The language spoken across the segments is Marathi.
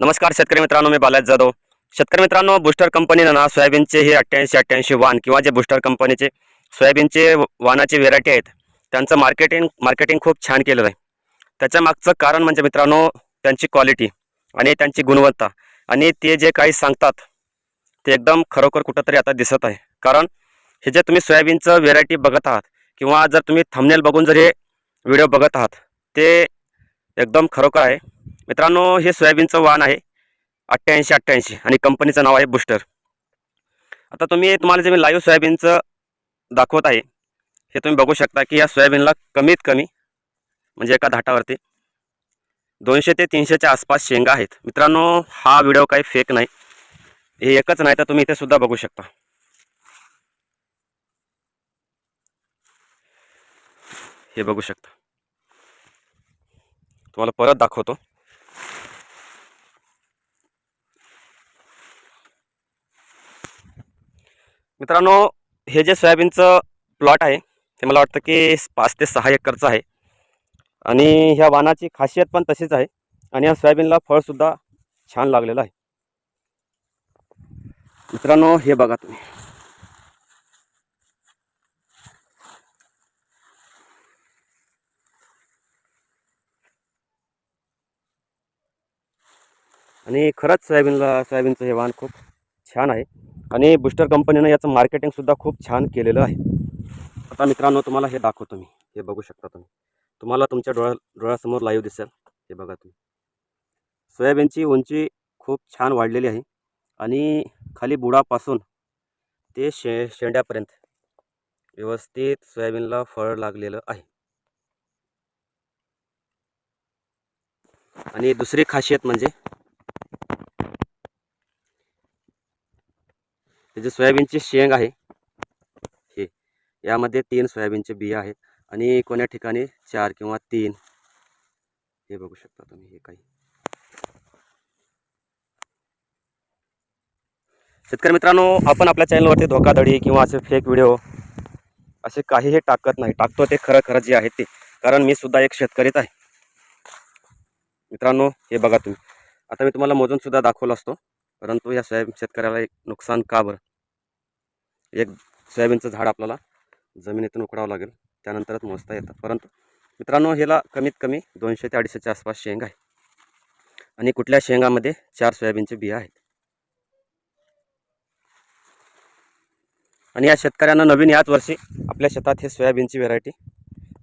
नमस्कार शेतकरी मित्रांनो मी बालाज जाधव. शेतकरी मित्रांनो बुस्टर कंपनीनं ना सोयाबीनचे हे अठ्ठ्याऐंशी अठ्ठ्याऐंशी वाण किंवा जे बुस्टर कंपनीचे सोयाबीनचे वाणाचे व्हेरायटी आहेत त्यांचं मार्केटिंग मार्केटिंग खूप छान केलेलं आहे. त्याच्या मागचं कारण म्हणजे मित्रांनो त्यांची क्वालिटी आणि त्यांची गुणवत्ता. आणि ते जे काही सांगतात ते एकदम खरोखर कुठंतरी आता दिसत आहे. कारण हे जे तुम्ही सोयाबीनचं व्हेरायटी बघत आहात किंवा जर तुम्ही थंबनेल बघून जर हे व्हिडिओ बघत आहात ते एकदम खरोखर आहे. मित्रांनो हे सोयाबीनचं वाण आहे. अठ्ठ्याऐंशी अठ्ठ्याऐंशी आणि कंपनीचं नाव आहे बुस्टर. आता तुम्ही तुम्हाला जे मी लाईव्ह सोयाबीनचं दाखवत आहे हे तुम्ही बघू शकता की या सोयाबीनला कमीत कमी म्हणजे एका धाटावरती दोनशे ते तीनशेच्या आसपास शेंगा आहेत. मित्रांनो हा व्हिडिओ काही फेक नाही. हे एकच नाही तर तुम्ही इथे सुद्धा बघू शकता. हे बघू शकता. तुम्हाला परत दाखवतो. मित्रांनो हे जे सोयाबीनचं प्लॉट आहे ते मला वाटतं की पाच ते सहा एकरचं आहे. आणि ह्या वाणाची खासियत पण तशीच आहे. आणि या सोयाबीनला फळसुद्धा छान लागलेलं आहे. मित्रांनो हे बघा तुम्ही. आणि खरंच सोयाबीनला सोयाबीनचं हे वाण खूप छान आहे. आणि बुस्टर कंपनीनं याचं मार्केटिंगसुद्धा खूप छान केलेलं आहे. आता मित्रांनो तुम्हाला हे दाखवतो मी. हे बघू शकता तुम्ही. तुम्हाला तुमच्या डोळ्या डोळ्यासमोर लाईव्ह दिसेल. हे बघा तुम्ही. सोयाबीनची उंची खूप छान वाढलेली आहे. आणि खाली बुडापासून ते शे शेंड्यापर्यंत व्यवस्थित सोयाबीनला फळ लागलेलं आहे. आणि दुसरी खासियत म्हणजे जे सोयाबीनची शेंग आहे. हे यामध्ये तीन सोयाबीनचे बिया आहेत आणि कोण्या ठिकाणी चार किंवा तीन. हे बघू शकता तुम्ही हे काही. शेतकरी मित्रांनो आपण आपल्या चॅनलवरती धोकाधडी किंवा असे फेक व्हिडिओ असे काहीही टाकत नाही. टाकतो ते खरं खरं जे आहे ते. कारण मी सुद्धा एक शेतकरीच आहे. मित्रांनो हे बघा तुम्ही. आता मी तुम्हाला मोजून सुद्धा दाखवलं असतो. परंतु या सोयाबीन शेतकऱ्याला एक नुकसान का बरं? एक सोयाबीनचं झाड आपल्याला जमिनीतून उकडावं लागेल. त्यानंतरच मोजता येतं. परंतु मित्रांनो ह्याला कमीत कमी दोनशे ते अडीचशेच्या आसपास शेंग आहे. आणि कुठल्या शेंगामध्ये चार सोयाबीनचे बिया आहेत? आणि या शेतकऱ्यांना नवीन याच वर्षी आपल्या शेतात हे सोयाबीनची व्हेरायटी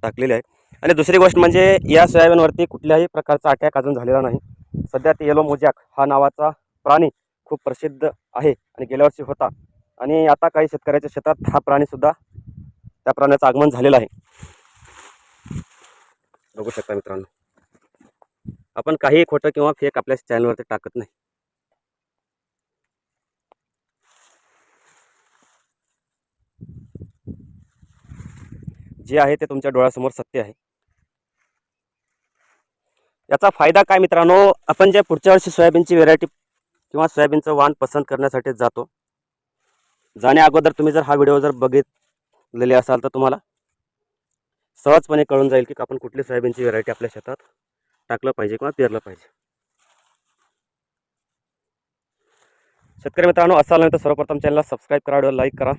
टाकलेली आहे. आणि दुसरी गोष्ट म्हणजे या सोयाबीनवरती कुठल्याही प्रकारचा अटॅक अजून झालेला नाही. सध्या ते येलो मोजॅक हा नावाचा प्राणी खूप प्रसिद्ध आहे आणि गेल्या वर्षी होता. आणि आता काही शेतकऱ्याच्या शेतात हा प्राणीसुद्धा त्या प्राण्याचं आगमन झालेलं आहे. बघू शकता मित्रांनो. आपण काही खोटं किंवा फेक आपल्या चॅनलवरती टाकत नाही. जे आहे ते तुमच्या डोळ्यासमोर सत्य आहे. याचा फायदा काय मित्रांनो? आपण जे पुढच्या वर्षी सोयाबीनची व्हेरायटी किंवा सोयाबीनचं वाण पसंत करण्यासाठी जातो जाण्या अगोदर तुम्ही जर हा व्हिडिओ जर बघितलेले असाल तर तुम्हाला सहजपणे कळून जाईल की आपण कुठली सोयाबीनची व्हरायटी आपल्या शेतात टाकलं पाहिजे किंवा पेरलं पाहिजे. शेतकरी मित्रांनो असाल नाही तर सर्वप्रथम चॅनलला सबस्क्राईब करा व्हिडिओ लाईक करा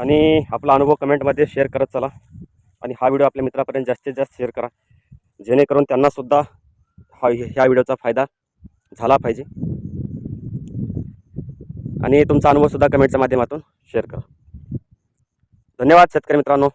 आणि आपला अनुभव कमेंटमध्ये शेअर करत चला आणि हा व्हिडिओ आपल्या मित्रापर्यंत जास्तीत जास्त शेअर करा. जेणेकरून त्यांनासुद्धा हा ह्या व्हिडिओचा फायदा झाला पाहिजे. आणि तुमचा अनुभवसुद्धा कमेंटच्या माध्यमातून शेअर करा. धन्यवाद शेतकरी मित्रांनो.